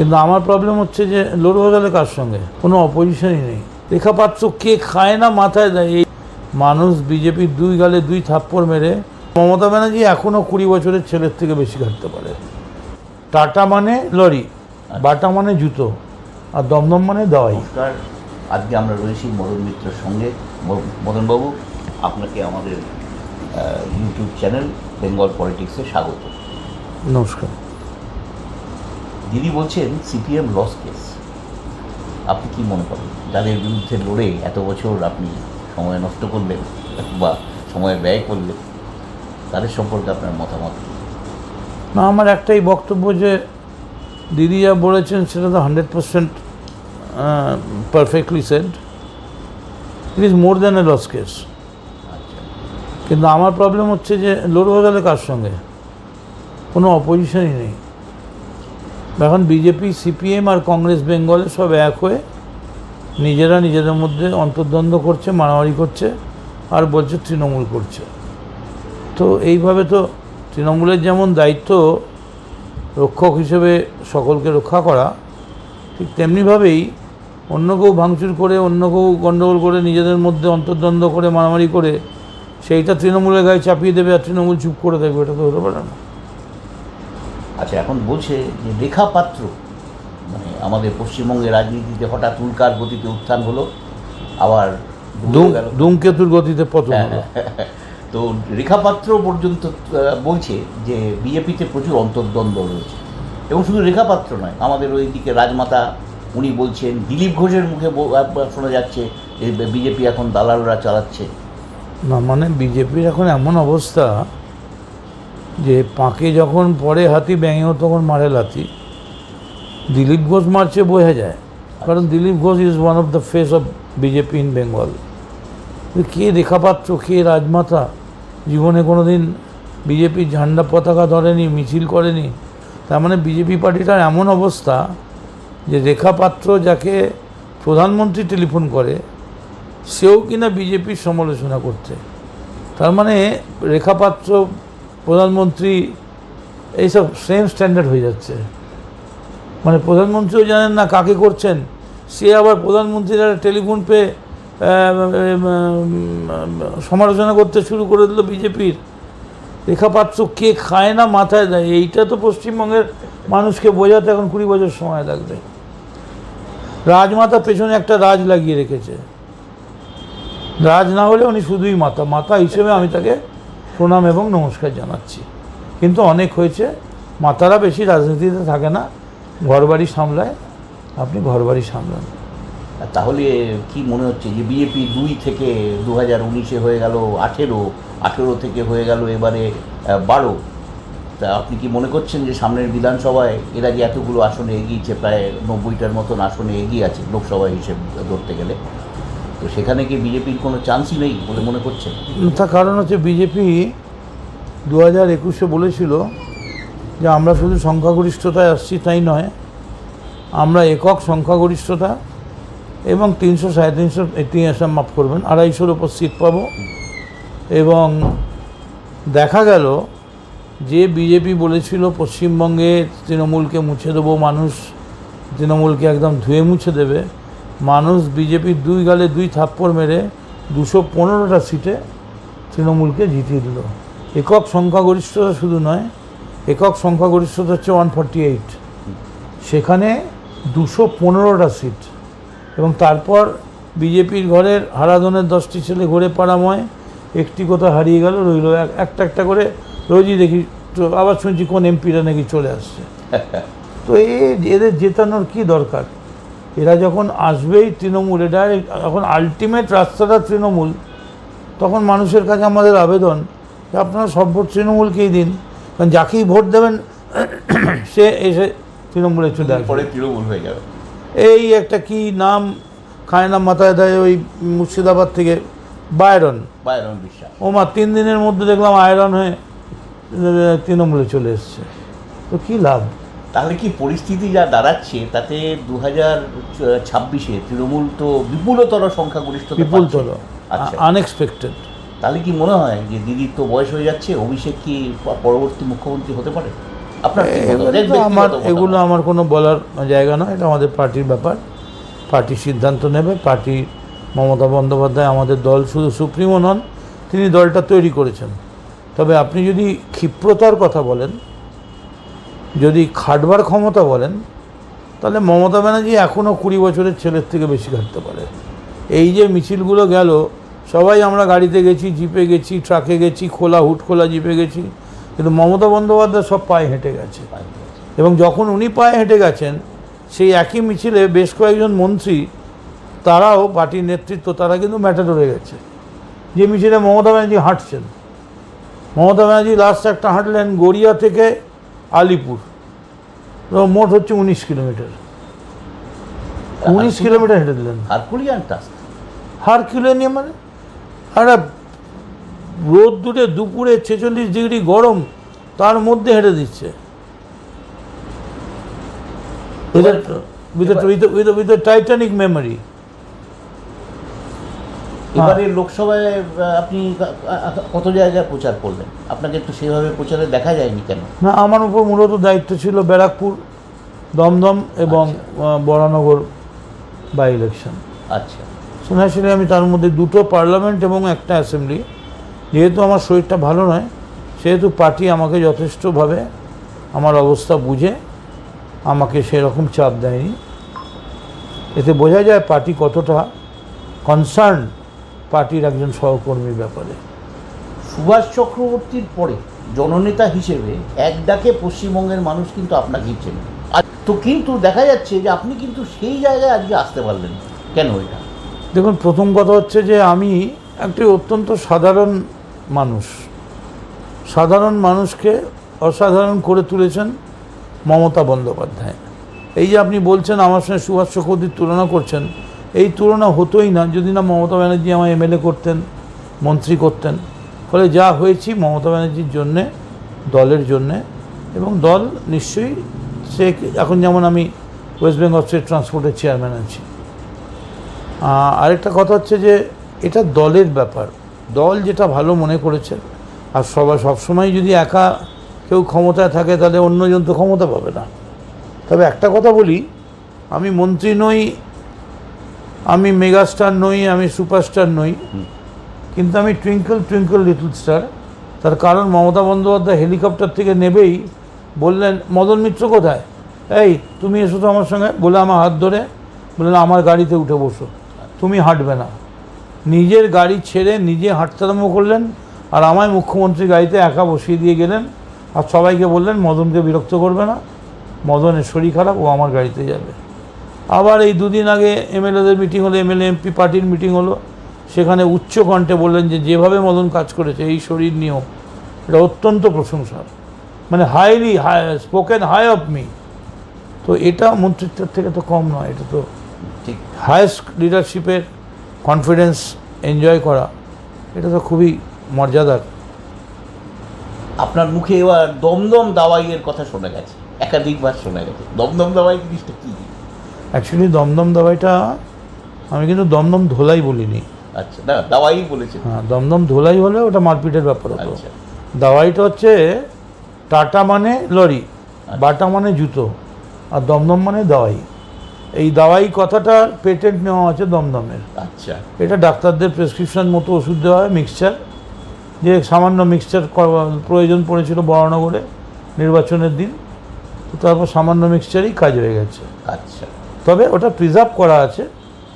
কিন্তু আমার প্রবলেম হচ্ছে যে লড়বো গেলে কার সঙ্গে? কোনো অপোজিশনই নেই। রেখাপাত্র কে খায় না মাথায় দেয়। এই মানুষ বিজেপির দুই গালে দুই থাপ্পড় মেরে মমতা ব্যানার্জি এখনও কুড়ি বছরের ছেলের থেকে বেশি ঘাটতে পারে। টাটা মানে লরি বাটা মানে জুতো আর দমদম মানে দাওয়াই। আজকে আমরা রয়েছি মদন মিত্রের সঙ্গে। মদনবাবু আপনাকে আমাদের ইউটিউব চ্যানেল বেঙ্গল পলিটিক্সে স্বাগত। নমস্কার। দিদি বলছেন সিপিএম লস কেস আপনি কি মনে করেন? যাদের বিরুদ্ধে লড়ে এত বছর আপনি সময় নষ্ট করলেন বা সময় ব্যয় করলেন তাদের সম্পর্কে আপনার মতামত না আমার একটাই বক্তব্য যে দিদি যা বলেছেন সেটা তো hundred percent perfectly said it is more than a loss case কিন্তু আমার প্রবলেম হচ্ছে যে লড়বো গেলে কার সঙ্গে? কোনো অপোজিশনই নেই। এখন বিজেপি, সিপিএম আর কংগ্রেস, বেঙ্গলে সব এক হয়ে নিজেরা নিজেদের মধ্যে অন্তর্দ্বন্দ্ব করছে, মারামারি করছে আর বলছে তৃণমূল করছে। তো এইভাবে তো তৃণমূলের যেমন দায়িত্ব রক্ষক হিসেবে সকলকে রক্ষা করা, ঠিক তেমনিভাবেই অন্য কেউ ভাঙচুর করে, অন্য কেউ গণ্ডগোল করে, নিজেদের মধ্যে অন্তর্দ্বন্দ্ব করে, মারামারি করে, সেইটা তৃণমূলের গায়ে চাপিয়ে দেবে আর তৃণমূল চুপ করে দেখবে এটা তো হতে পারে না। আচ্ছা এখন বলছে যে রেখা পাত্র মানে আমাদের পশ্চিমবঙ্গের রাজনীতিতে হঠাৎ উল্কার গতিতে উত্থান হলো আবার ধূমকেতুর গতিতে পতন হ্যাঁ, তো রেখা পাত্র পর্যন্ত বলছে যে বিজেপিতে প্রচুর অন্তর্দ্বন্দ্ব রয়েছে। এবং শুধু রেখা পাত্র নয় আমাদের ওইদিকে রাজমাতা উনি বলছেন দিলীপ ঘোষের মুখে শোনা যাচ্ছে যে বিজেপি এখন দালালরা চালাচ্ছে। না মানে বিজেপির এখন এমন অবস্থা যে পাঁকে যখন পরে হাতি, ব্যাঙেও তখন মারে লাথি। দিলীপ ঘোষ মারছে বোঝা যায়, কারণ Dilip Ghosh is one of the face of BJP in Bengal কে রেখাপাত্র, কে রাজমাতা? জীবনে কোনো দিন বিজেপির ঝান্ডা পতাকা ধরেনি, মিছিল করেনি। তার মানে বিজেপি পার্টিটার এমন অবস্থা যে রেখাপাত্র যাকে প্রধানমন্ত্রী টেলিফোন করে, সেও কিনা বিজেপির সমালোচনা করছে। তার মানে রেখাপাত্র প্রধানমন্ত্রী, এইসব সেম স্ট্যান্ডার্ড হয়ে যাচ্ছে। মানে প্রধানমন্ত্রীও জানেন না কাকে করছেন। সে আবার প্রধানমন্ত্রীর টেলিফোন পেয়ে সমালোচনা করতে শুরু করে দিল বিজেপির। রেখাপাত্র কে খায় না মাথায় দেয়, এইটা তো পশ্চিমবঙ্গের মানুষকে বোঝাতে এখন কুড়ি বছর সময় লাগবে। রাজমাতা পেছনে একটা রাজ লাগিয়ে রেখেছে। রাজ না হলে উনি শুধুই মাতা। মাতা হিসেবে আমি তাকে প্রণাম এবং নমস্কার জানাচ্ছি। কিন্তু অনেক হয়েছে, মাতারা বেশি রাজনীতিতে থাকে না, ঘরবাড়ি সামলায়, আপনি ঘরবাড়ি সামলান। তাহলে কি মনে হচ্ছে যে বিজেপি দুই থেকে দু হাজার উনিশে হয়ে গেল আঠেরো আঠেরো থেকে হয়ে গেল এবারে বারো? তা আপনি কি মনে করছেন যে সামনের বিধানসভায় এরা যে এতগুলো আসনে এগিয়েছে, প্রায় নব্বইটার মতন আসনে এগিয়ে আছে লোকসভা হিসেবে ধরতে গেলে? তো সেখানে কি বিজেপির কোনো চান্সই নেই বলে মনে করছে তার কারণ হচ্ছে বিজেপি দু হাজার একুশে বলেছিল যে আমরা শুধু সংখ্যাগরিষ্ঠতায় আসছি তাই নয়, আমরা একক সংখ্যাগরিষ্ঠতা এবং তিনশো সাড়ে তিনশো তিনশো মাফ করবেন, আড়াইশোর ওপর সিট পাবো। এবং দেখা গেল যে বিজেপি বলেছিল পশ্চিমবঙ্গে তৃণমূলকে মুছে দেবো, মানুষ তৃণমূলকে একদম ধুয়ে মুছে দেবে মানুষ বিজেপির দুই গালে দুই থাপ্পড় মেরে দুশো পনেরোটা সিটে তৃণমূলকে জিতিয়ে দিল। একক সংখ্যাগরিষ্ঠতা শুধু নয় একক সংখ্যাগরিষ্ঠতা হচ্ছে ওয়ান ফর্টি এইট সেখানে দুশো পনেরোটা সিট এবং তারপর বিজেপির ঘরের হারাধনের দশটি ছেলে ঘুরে পাড়াময় একটি কোথাও হারিয়ে গেল রইল এক- একটা একটা করে রোজই দেখি তো আবার শুনছি কোন এমপিরা নাকি চলে আসছে। তো এদের জেতানোর কি দরকার? এরা যখন আসবেই তৃণমূল এটা এখন আলটিমেট রাস্তাটা তৃণমূল তখন মানুষের কাছে আমাদের আবেদন যে আপনারা সব ভোট তৃণমূলকেই দিন কারণ যাকেই ভোট দেবেন সে এসে তৃণমূলে চলে আসবে। পরে তৃণমূল হয়ে যাবে এই একটা কি নাম খায় না মাথায় দেয় ওই মুর্শিদাবাদ থেকে বায়রন বাইরন বিশ্বাস। ও মা তিন দিনের মধ্যে দেখলাম আয়রন হয়ে তৃণমূলে চলে এসছে। তো কী লাভ? তাহলে কি পরিস্থিতি যা দাঁড়াচ্ছে তাতে দু হাজার ছাব্বিশে তৃণমূল তো বিপুলতর সংখ্যাগরিষ্ঠতা পিপুল পাচ্ছে। আচ্ছা। আনএক্সপেক্টেড তাহলে কি মনে হয় যে দিদির তো বয়স হয়ে যাচ্ছে অভিষেক কি পরবর্তী মুখ্যমন্ত্রী হতে পারে? আপনার আমার এগুলো আমার কোনো বলার জায়গা নয় এটা আমাদের পার্টির ব্যাপার। পার্টি সিদ্ধান্ত নেবে পার্টি মমতা বন্দ্যোপাধ্যায় আমাদের দল শুধু সুপ্রিমো নন তিনি দলটা তৈরি করেছেন। তবে আপনি যদি ক্ষিপ্রতার কথা বলেন যদি খাটবার ক্ষমতা বলেন, তাহলে মমতা ব্যানার্জি এখনও কুড়ি বছরের ছেলের থেকে বেশি খাটতে পারে। এই যে মিছিলগুলো গেল, সবাই আমরা গাড়িতে গেছি, জিপে গেছি, ট্রাকে গেছি, খোলা, হুট খোলা জিপে গেছি, কিন্তু মমতা বন্দ্যোপাধ্যায় সব পায়ে হেঁটে গেছে। এবং যখন উনি পায়ে হেঁটে গেছেন, সেই একই মিছিলে বেশ কয়েকজন মন্ত্রী, তারাও পার্টির নেতৃত্ব, তারা কিন্তু ম্যাটাডোরে গেছে। যে মিছিলে মমতা ব্যানার্জি হাঁটছেন, মমতা ব্যানার্জি লাস্ট একটা হাঁটলেন গড়িয়া থেকে আলিপুর। মোট হচ্ছে উনিশ কিলোমিটার। উনিশ কিলোমিটার হেঁটে দিলেন। হারকুলিয়ান টাস্ক হার কিলো নিয়ে মানে? একটা রোদ দূরে দুপুরে ছেচল্লিশ ডিগ্রি গরম তার মধ্যে হেঁটে দিচ্ছে। উইথ টাইটানিক মেমোরি এবারে লোকসভায় আপনি কত জায়গায় প্রচার করলেন? আপনাকে একটু সেভাবে প্রচারে দেখা যায়নি কেন? না আমার উপর মূলত দায়িত্ব ছিল ব্যারাকপুর দমদম এবং আহ, বরানগর বাই ইলেকশন আচ্ছা। সোনাশিলে আমি তার মধ্যে দুটো পার্লামেন্ট এবং একটা অ্যাসেম্বলি। যেহেতু আমার শরীরটা ভালো নয় সেহেতু পার্টি আমাকে যথেষ্টভাবে আমার অবস্থা বুঝে আমাকে সেরকম চাপ দেয়নি। এতে বোঝা যায় পার্টি কতটা কনসার্ন পার্টির একজন সহকর্মীর ব্যাপারে। সুভাষ চক্রবর্তীর পরে জননেতা হিসেবে এক ডাকে পশ্চিমবঙ্গের মানুষ কিন্তু আপনাকেই চেনে। তো কিন্তু দেখা যাচ্ছে যে আপনি কিন্তু সেই জায়গায় আজকে আসতে পারলেন। কেন এটা? দেখুন, প্রথম কথা হচ্ছে যে আমি একটি অত্যন্ত সাধারণ মানুষ। সাধারণ মানুষকে অসাধারণ করে তুলেছেন মমতা বন্দ্যোপাধ্যায়। এই যে আপনি বলছেন, আমার সঙ্গে সুভাষ চক্রবর্তীর তুলনা করছেন এই তুলনা হতোই না। যদি না মমতা ব্যানার্জি আমার এমএলএ করতেন, মন্ত্রী করতেন, ফলে যা হয়েছি মমতা ব্যানার্জির জন্যে, দলের জন্যে, এবং দল নিশ্চয়ই সে এখন যেমন আমি ওয়েস্ট বেঙ্গল স্টেট ট্রান্সপোর্টের চেয়ারম্যান আছি। আরেকটা কথা হচ্ছে যে, এটা দলের ব্যাপার। দল যেটা ভালো মনে করেছে, আর সবাই সবসময় যদি একা কেউ ক্ষমতায় থাকে, তাহলে অন্যজন তো ক্ষমতা পাবে না। তবে একটা কথা বলি, আমি মন্ত্রী নই আমি মেগাস্টার নই আমি সুপারস্টার নই। কিন্তু আমি টুইঙ্কল টুইঙ্কল লিটল স্টার তার কারণ মমতা বন্দ্যোপাধ্যায় হেলিকপ্টার থেকে নেবেই। বললেন মদন মিত্র কোথায়? এই তুমি এসো তো আমার সঙ্গে। বলে আমার হাত ধরে বললেন আমার গাড়িতে উঠে বসো। তুমি হাঁটবে না। নিজের গাড়ি ছেড়ে নিজে হাঁটতে আরম্ভ করলেন আর আমায় মুখ্যমন্ত্রী গাড়িতে একা বসিয়ে দিয়ে গেলেন আর সবাইকে বললেন মদনকে বিরক্ত করবে না। মদনের শরীর খারাপ ও আমার গাড়িতে যাবে। আবার এই দুদিন আগে এমএলএদের মিটিং হলো এমএলএ এমপি পার্টির মিটিং হলো। সেখানে উচ্চ কণ্ঠে বললেন যে যেভাবে মদন কাজ করেছে এই শরীর নিয়েও এটা অত্যন্ত প্রশংসার। মানে highly high spoken high of me তো এটা মন্ত্রিত্বের থেকে তো কম নয় এটা তো ঠিক। হায়েস্ট লিডারশিপের কনফিডেন্স এনজয় করা এটা তো খুবই মর্যাদার। আপনার মুখে এবার দমদম দাওয়াইয়ের কথা শোনা গেছে একাধিকবার শোনা গেছে। দমদম দাওয়াই জিনিসটা কি? অ্যাকচুয়ালি দমদম দাবাইটা আমি কিন্তু দমদম ধোলাই বলিনি। আচ্ছা না দাওয়াই বলেছেন। হ্যাঁ দমদম ধোলাই হলে ওটা মারপিটের ব্যাপার হতো। আচ্ছা। দাওয়াইটা হচ্ছে টাটা মানে লরি বাটা মানে জুতো আর দমদম মানে দাওয়াই। এই দাওয়াই কথাটা পেটেন্ট নেওয়া আছে দমদমের। আচ্ছা। এটা ডাক্তারদের প্রেসক্রিপশন মতো ওষুধ দেওয়া হয় মিক্সচার যে সামান্য মিক্সচার প্রয়োজন পড়েছিল বরানগরে নির্বাচনের দিন। তারপর সামান্য মিক্সচারই কাজ হয়ে গেছে। আচ্ছা। তবে ওটা প্রিজার্ভ করা আছে।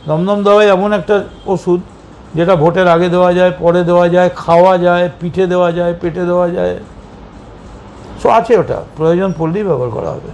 দমদম দাওয়াই এমন একটা ওষুধ, যেটা ভোটের আগে দেওয়া যায়, পরে দেওয়া যায়, খাওয়া যায়, পিঠে দেওয়া যায়, পেটে দেওয়া যায়। সো আছে ওটা, প্রয়োজন পড়লেই ব্যবহার করা হবে।